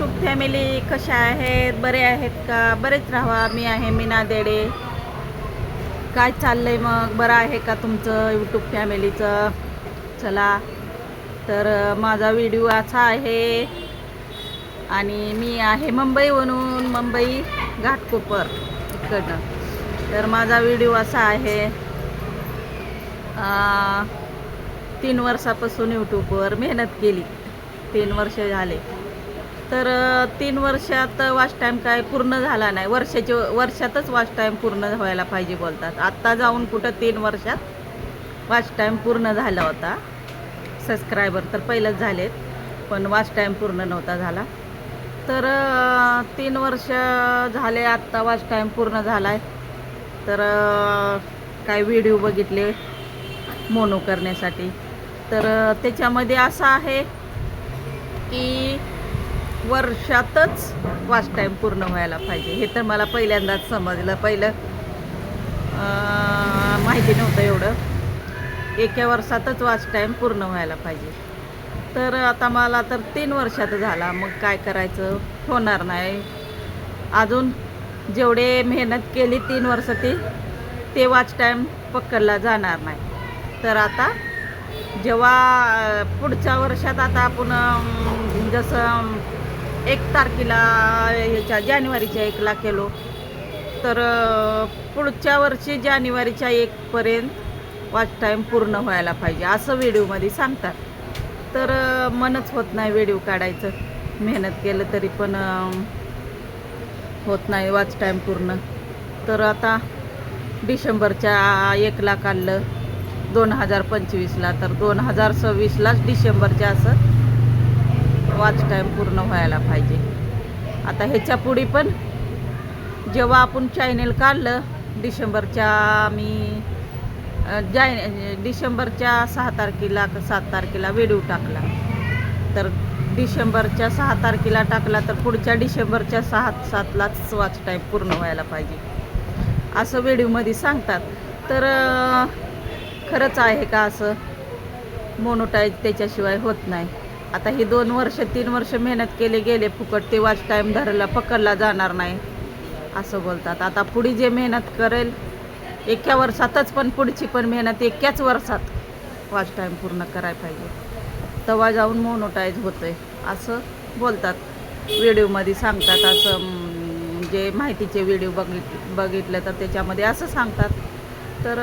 YouTube family कशा आहेत? बरे आहेत का? बरेच राहा मी आहे मीना देडे. काय चाललंय मग? बरं आहे का तुमचं यूट्यूब फॅमिलीचं चला. तर माझा व्हिडिओ असा आहे. आणि मी आहे मुंबईवरून मुंबई घाटकोपर इकडनं. तर माझा व्हिडिओ असा आहे. तीन वर्षापासून यूट्यूबवर मेहनत केली. तीन वर्ष झाले. तर तीन वर्षात वॉच टाईम काय पूर्ण झाला नाही. वर्षाचे वर्षातच वॉच टाईम पूर्ण व्हायला पाहिजे बोलतात. आत्ता जाऊन कुठं तीन वर्षात वॉच टाईम पूर्ण झाला होता. सबस्क्रायबर तर पहिलंच झालेत पण वॉच टाईम पूर्ण नव्हता झाला. तर तीन वर्ष झाले आत्ता वॉच टाईम पूर्ण झाला आहे तर काय व्हिडिओ बघितले मोनो करण्यासाठी. तर त्याच्यामध्ये असं आहे की वर्षातच वॉच टाईम पूर्ण व्हायला पाहिजे. हे तर मला पहिल्यांदाच समजलं. पहिलं माहिती नव्हतं एवढं. एका वर्षातच वॉच टाईम पूर्ण व्हायला पाहिजे. तर आता मला तर तीन वर्षात झाला. मग काय करायचं? होणार नाही. अजून जेवढे मेहनत केली तीन वर्ष ती ते वॉच टाईम पकडला जाणार नाही. तर आता जेव्हा पुढच्या वर्षात आता आपण जसं एक तारखेला ह्याच्या जानेवारीच्या एकला केलो. तर पुढच्या वर्षी जानेवारीच्या एकपर्यंत वॉच टाईम पूर्ण व्हायला पाहिजे असं व्हिडिओमध्ये सांगतात. तर मनच होत नाही व्हिडिओ काढायचं. मेहनत केलं तरी पण होत नाही वॉच टाईम पूर्ण. तर आता डिसेंबरच्या एकला काढलं दोन हजार पंचवीसला. तर दोन हजार सव्वीसलाच डिसेंबरच्या असं वॉच टाईम पूर्ण व्हायला पाहिजे. आता ह्याच्या पुढे पण जेव्हा आपण चॅनेल काढलं डिसेंबरच्या मी जाय डिसेंबरच्या सहा तारखेला का सात तारखेला व्हिडिओ टाकला. तर डिसेंबरच्या सहा तारखेला टाकला तर पुढच्या डिसेंबरच्या सहा सातलाच वॉच टाईम पूर्ण व्हायला पाहिजे. असं व्हिडिओमध्ये सांगतात. तर खरंच आहे का असं? मोनोटाईज त्याच्याशिवाय होत नाही. आता ही दोन वर्ष तीन वर्ष मेहनत केले गेले फुकट ते वॉच टाईम धरला पकडला जाणार नाही असं बोलतात. आता पुढे जे मेहनत करेल एका वर्षातच पण पुढची पण मेहनत एकाच वर्षात वॉच टाईम पूर्ण करायला पाहिजे. तवा जाऊन मोनोटाईज होतंय असं बोलतात. व्हिडिओमध्ये सांगतात असं जे माहितीचे व्हिडिओ बघित बघितले तर त्याच्यामध्ये असं सांगतात. तर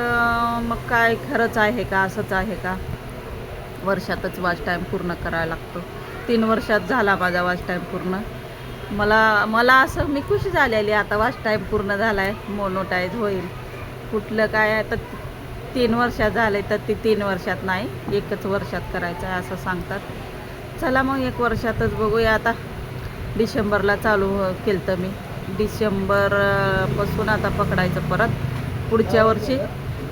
मग काय खरंच आहे का असंच आहे का? वर्षातच वॉच टाईम पूर्ण करायला लागतो. तीन वर्षात झाला माझा वॉच टाईम पूर्ण. मला मला असं मी खुश झालेली आता वॉच टाईम पूर्ण झाला आहे मोनोटाईज होईल. कुठलं काय आहे तर तीन वर्षात झाले तर ते तीन वर्षात नाही. एकच वर्षात करायचं आहे असं सांगतात. चला मग एक वर्षातच बघूया. आता डिसेंबरला चालू केलं तर मी डिसेंबरपासून आता पकडायचं परत. पुढच्या वर्षी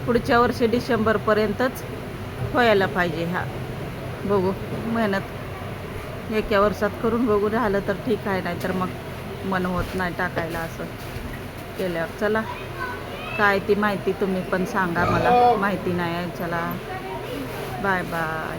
पुढच्या वर्षी डिसेंबरपर्यंतच व्हायला पाहिजे हा. बघू मेहनत एका वर्षात करून बघू राहिलं तर ठीक आहे नाही तर मग मन होत नाही टाकायला असं केल्यावर. चला काय ती माहिती तुम्ही पण सांगा मला. माहिती नाही आहे चला. Bye bye.